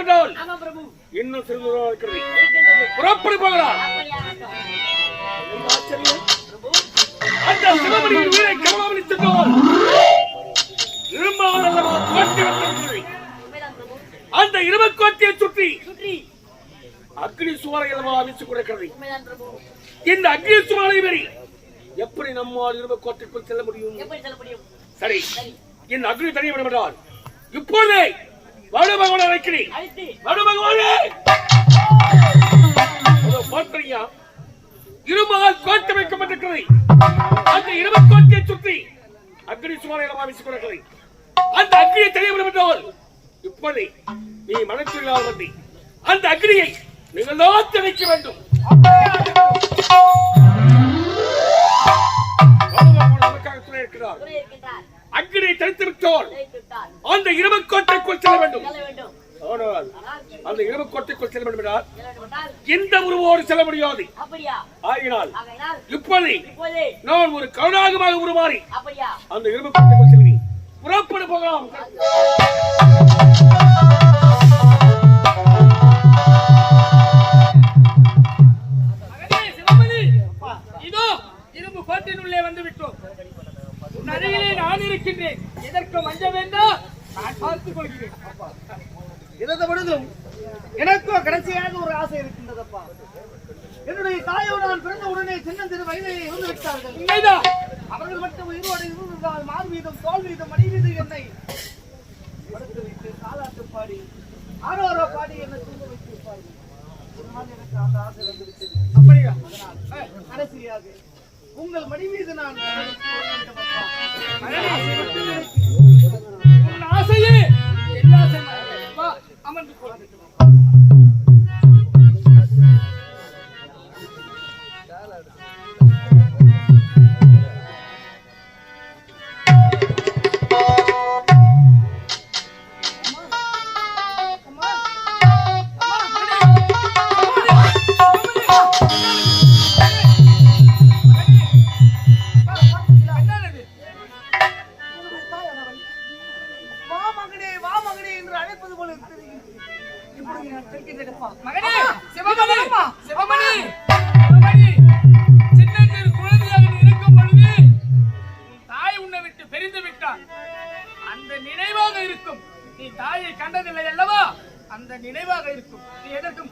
வேண்டும் என்றால் ஆமா பிரபு. இன்னும் சிறிது தூரம் இருக்கிறது புறப்படி பிரபு அந்த சிவமணியின் உயிரை இரும்பால் அல்லவா கோட்டை அந்த சுற்றி சுற்றி. அக்னி சுவரை அல்லவா வீசிக் கொடுக்கிறது இந்த அக்னி சுவரை மீறி எப்படி நம்மால் இருமக்கோட்டைக்குள் செல்ல முடியும்? எப்படி செல்ல முடியும்? சரி. இந்த அக்னி தனிய விட இப்போதே வடு பகவான் அழைத்து வடு பகவானே பார்க்கறியா இருமகால் கோட்டை வைக்கப்பட்டிருக்கிறது. அந்த இரும கோட்டையை சுற்றி அக்னி சுவரை அல்லவா வீசிக் அந்த அக்னியை தெரிய விட என்றால் இப்போதே நீ மனச்சொல்லால் வந்து அந்த அக்னியை நீங்கள் தான் திணைக்க வேண்டும். நமக்காக துணை இருக்கிறார் விட்டோர் அழைத்து விட்டார் அந்த இருமக்கோட்டைக்குள் செல்ல வேண்டும். அந்த இருமக்கோட்டைக்குள் செல்ல வேண்டும் என்றால் செல்ல வேண்டும் என்றால் இந்த உருவோடு செல்ல முடியாது. அப்படியா? ஆகினால் இப்போது இப்போதே நான் ஒரு கருணாகமாக உருமாறி அப்படியா? அந்த இருமக்கோட்டைக்குள் செல்வேன். புறப்பட போகலாம். இதோ இரும்பு கோட்டினுள்ளே வந்து விட்டோம் அருகிலே நான் இருக்கின்றேன். எதற்கும் அஞ்ச வேண்டாம் நான் பார்த்துக் கொள்கிறேன். இருந்த பொழுதும் எனக்கோ கடைசியாக ஒரு ஆசை இருக்கின்றதப்பா. என்னுடைய தாயோடு நான் பிறந்த உடனே சின்னஞ்சிறு வயதிலே இருந்து விட்டார்கள். உண்மைதான் அவர்கள் மட்டும் உயிரோடு இருந்திருந்தால் மார் வீதம் தோல் வீதம் மணி வீதம் என்னை படுத்து வைத்து தாலாட்டு பாடி ஆரோரோ பாடி என்னை தூங்க வைத்து இருப்பார்கள் ஒரு நாள் எனக்கு அந்த ஆசை வந்துவிட்டது. அப்படியா? அதனால் கடைசியாக உங்கள் மணி மீது நான் Obrigado.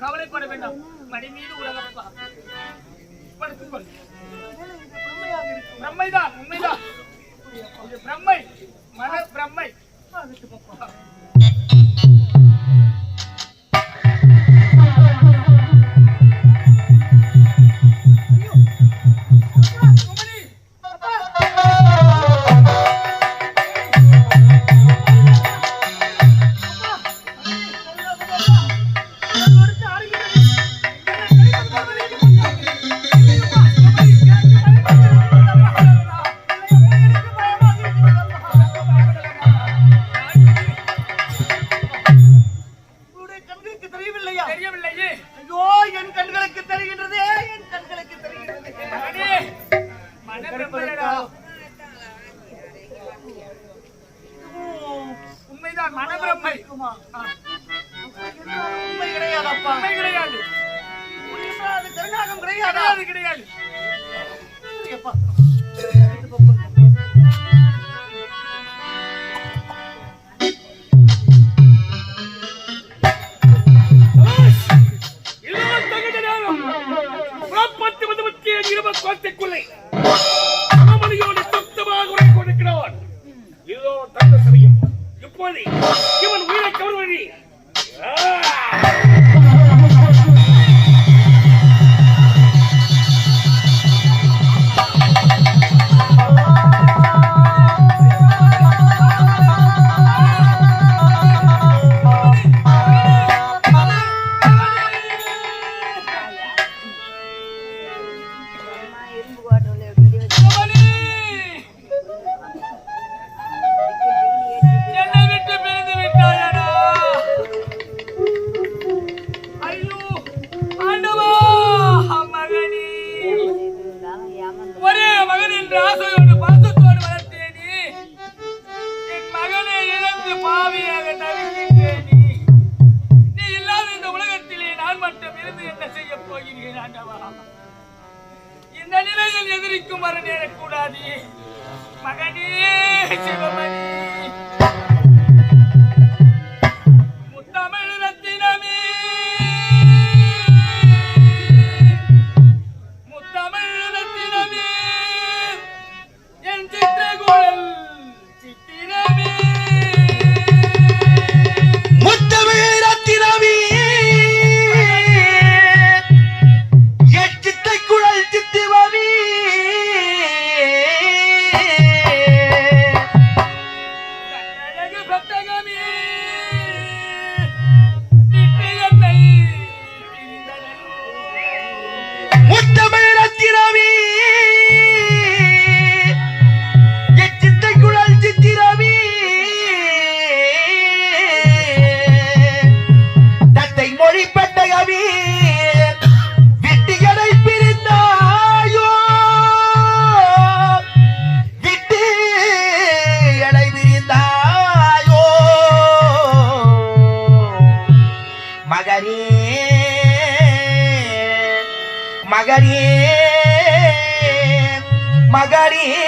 கவலைப்பட வேண்டாம். மடி மீது உலகப்பா. படுத்துக்கொள். பிரம்மைதான் உண்மைதான் இது பிரம்மை மன பிரம்மை. மகரியே மகரியே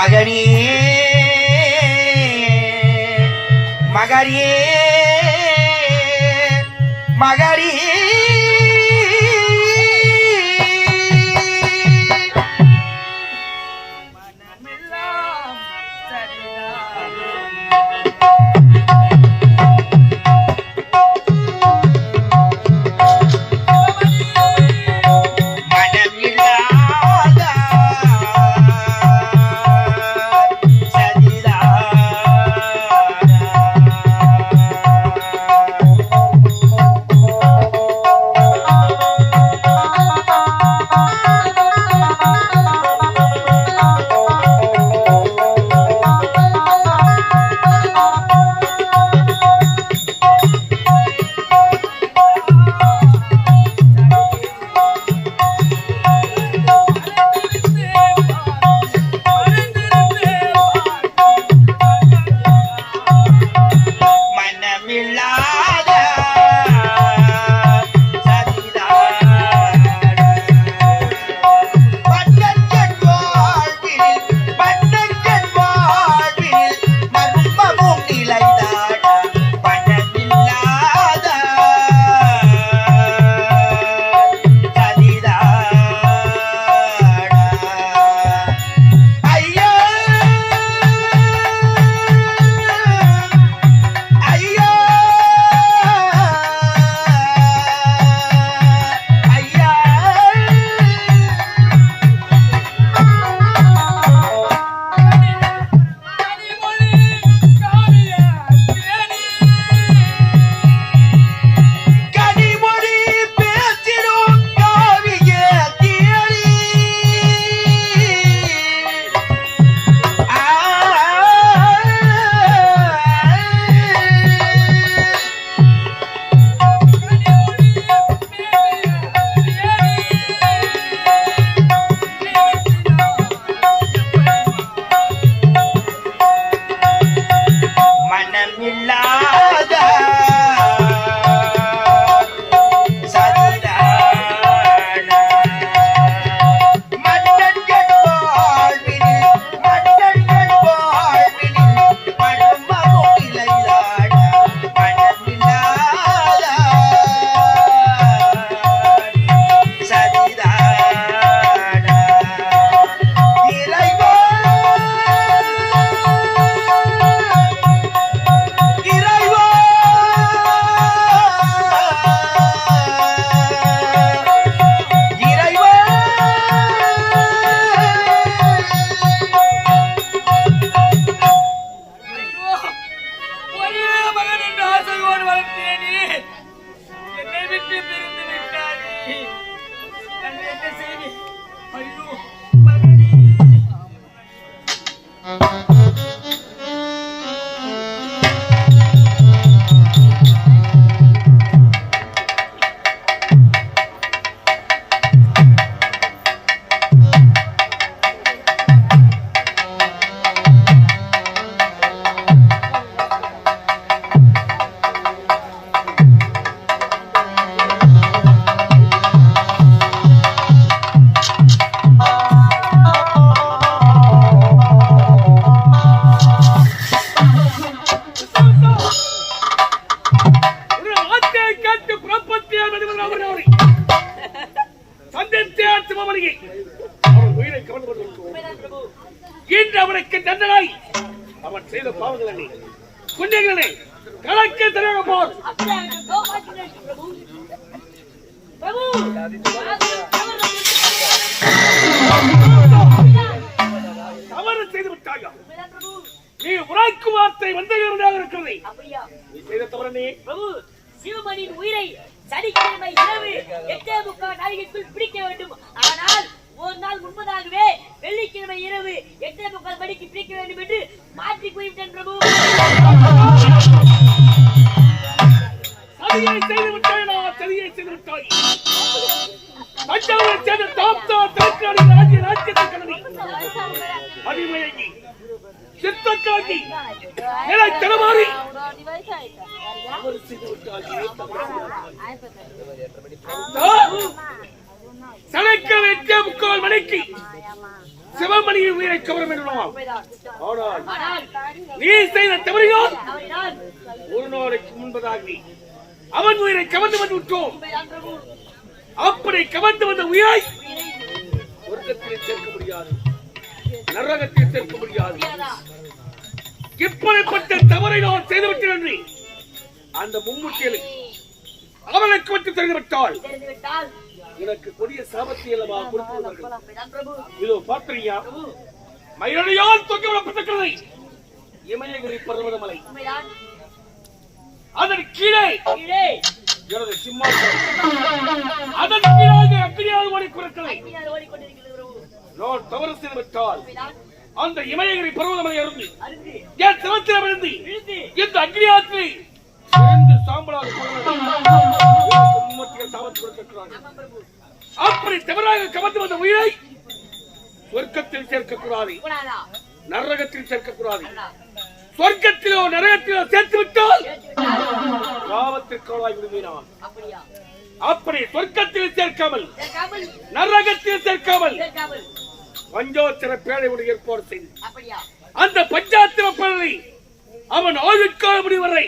மகனே மகனே. அவரை அவன் உயிரை கொண்டு இன்று அவனுக்கு அவன் செய்த பாவங்கள் அண்ணி குஞ்சங்களே கணக்கு தெரியாம போர் தவறு செய்து விட்டாயா? நீ உரைக்கும் வார்த்தை வந்ததாக இருக்கிறது. நீ செய்த தவறு நீ சிவமணியின் உயிரை சனிக்கிழமை இரவு எட்டே முக்கால் நாளிகைக்குள் பிடிக்க வேண்டும். ஆனால் ஒரு நாள் முன்பதாகவே வெள்ளிக்கிழமை இரவு எட்டே முக்கால் மணிக்கு பிடிக்க வேண்டும் என்று மாற்றி கூறிவிட்டேன் பிரபு. சதியை செய்து நான் செய்து விட்டாய் தஞ்சாவூரை சேர்ந்த தாப்தா ராஜ்ய ராஜ்யத்தை கலவி. அடிமையங்கி நிலை தடமாறி சனக்க வைக்க முக்கால் மணிக்கு. சிவமணியின் உயிரை கவரம் வேண்டுமாம் ஆனால் நீ செய்த தவறினால் ஒரு நாளைக்கு முன்பதாக அவன் உயிரை கவர்ந்து வந்து விட்டோம். அப்படி கவர்ந்து வந்த உயிரை உயிரை சேர்க்க முடியாது. நரகத்தில் சேர்க்க முடியாது. இப்படிப்பட்ட தவறை நான் செய்துவிட்டேன் நன்றி அந்த மும்முட்டியலை அவனுக்கு விட்டு தெரிந்துவிட்டால் தெரிந்துவிட்டால் எனக்கு கொடிய சாபத்தை அல்லவா பிரபு. இதோ பார்க்கிறியா? மயிலடியால் தொங்கப்பட்டிருக்கிறது இமயகிரி பர்வதமலை. அதன் கீழே எனது சிம்மாசனம். அதன் கீழாக அக்னியால் ஓடிக்கொண்டிருக்கிறது. நான் தவறு செய்துவிட்டால் உண்மைதான் அந்த இமயகிரி பர்வதமலை அருந்து என் விழுந்து இந்த அக்னியாத்திரை சிறந்து அப்படி தவறாக கவர்ந்து வந்த உயிரை சொர்க்கத்தில் சேர்க்கக்கூடாது. நரகத்தில் சேர்க்கக்கூடாது. சொர்க்கத்திலோ நரகத்திலோ சேர்த்து விட்டால் கேட்டுவிட்டால் பாவத்திற்காலாய் அப்படி சொர்க்கத்தில் சேர்க்காமல் நரகத்தில் சேர்க்காமல் சேர்க்காமல் பேழை உடைய ஏற்பாடு செய்து அந்த பஞ்சாத்திர பேழை அவன் ஆயுட்கால முடிவரை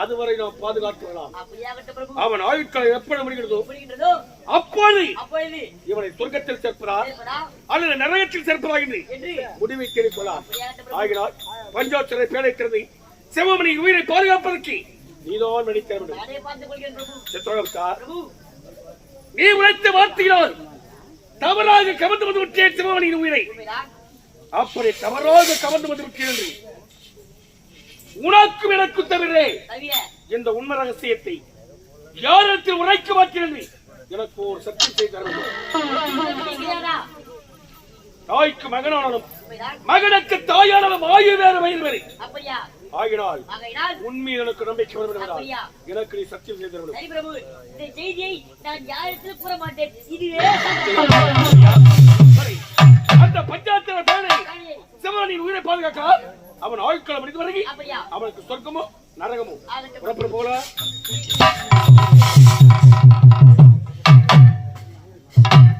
அதுவரை நாம் பாதுகாத்து வரலாம். அப்படியாகட்டும் பிரபு அவன் ஆயுட்காலம் எப்பொழுது முடிகிறதோ அப்பொழுது இவனை சொர்க்கத்தில் சேர்ப்பதா? அல்லது நரகத்தில் சேர்ப்பதா என்று முடிவை பிரபு ஆகினால் பஞ்சாட்சரை பேழைக்கிறது சிவமணியின் உயிரை பாதுகாப்பதற்கு நீதான் நடிக்க வேண்டும். நீ உழைத்த வார்த்தையினால் தவறாக கவர்ந்து வந்து விட்டேன் சிவமணியின் உயிரை. அப்படி தவறாக கவர்ந்து வந்து விட்டேன் என்று உனக்கும் எனக்கும் தவிர இந்த உண்மை ரகசியத்தை யாரிடத்தில் உரைக்க மாட்டேன் எனக்கு ஒரு சக்தி செய்து தாய்க்கு மகனானாலும் மகனுக்கு தாயானாலும் ஆயு வேறு வேறு. அப்படியா? ஆகினால் உண்மையில் எனக்கு நம்பிக்கை வருவதால்? எனக்கு நீ சத்தியம் செய்து தர வேண்டும் சரி பிரபு இந்த செய்தியை நான் யாரிடத்திலும் கூற மாட்டேன். இதுவே அந்த பஞ்சாயத்து பேரை சத்தியம். சிவனின் உயிரை பாதுகாக்க அவன் ஆயுட்காலம் முடித்து வருகி அவனுக்கு சொர்க்கமோ நரகமோ புறப்பட போல Thank you.